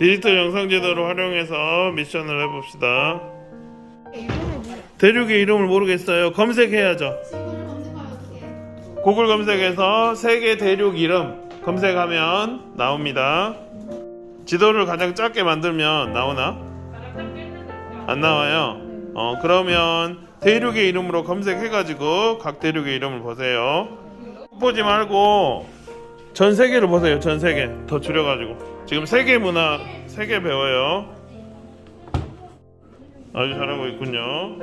디지털 영상 지도를 활용해서 미션을 해봅시다. 대륙의 이름을 모르겠어요. 검색해야죠. 구글 검색에서 세계 대륙 이름 검색하면 나옵니다. 지도를 가장 작게 만들면 나오나? 안 나와요. 어, 그러면 대륙의 이름으로 검색해가지고 각 대륙의 이름을 보세요. 보지 말고 전 세계를 보세요. 전 세계 더 줄여가지고 지금 세계 문화 세계 배워요. 아주 잘하고 있군요.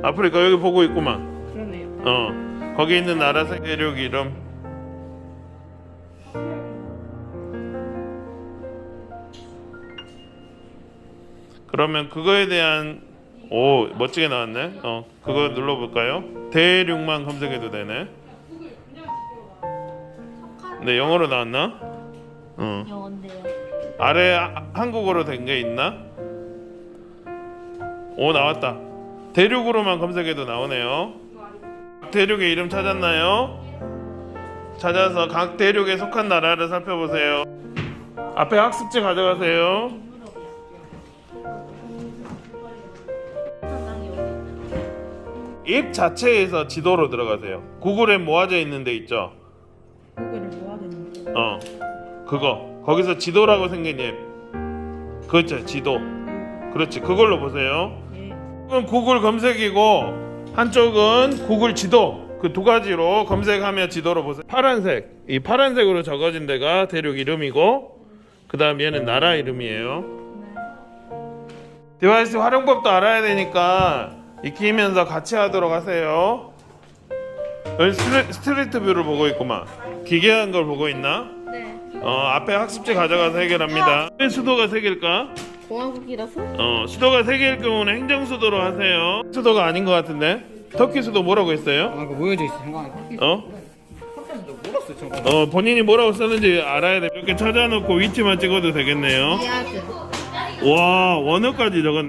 아프리카 여기 보고 있구만. 그러네요. 어 거기 있는 나라 세계력 이름 그러면 그거에 대한 오 멋지게 나왔네 어 그거 눌러볼까요 대륙만 검색해도 되네 네 영어로 나왔나 어 영어인데요. 아래 하- 한국어로 된 게 있나 오 나왔다 대륙으로만 검색해도 나오네요 대륙의 이름 찾았나요? 찾아서 각 대륙에 속한 나라를 살펴보세요. 앞에 학습지 가져가세요. 앱 자체에서 지도로 들어가세요. 구글에 모아져 있는 데 있죠? 고개를 모아드는 어, 그거. 거기서 지도라고 생긴 앱. 그렇죠, 지도. 그렇지, 그걸로 보세요. 예. 한쪽은 구글 검색이고 한쪽은 구글 지도 그 두 가지로 검색하며 지도로 보세요. 파란색 이 파란색으로 적어진 데가 대륙 이름이고 그 다음 얘는 나라 이름이에요. 디바이스 활용법도 알아야 되니까 익히면서 같이 하도록 하세요. 여기 스트리, 스트리트 뷰를 보고 있구만. 기괴한 걸 보고 있나? 네. 어 앞에 학습지 가져가서 해결합니다. 왜 수도가 세 개일까? 공화국이라서? 어 수도가 세 개일 경우는 행정 수도로 하세요. 수도가 아닌 것 같은데 터키 수도 뭐라고 했어요? 아, 그 모여져 있어. 잠깐만. 바뀌- 어? 몰랐어, 잠깐. 어 본인이 뭐라고 썼는지 알아야 돼. 이렇게 찾아놓고 위치만 찍어도 되겠네요. 리아드. 와 원어까지 적었네.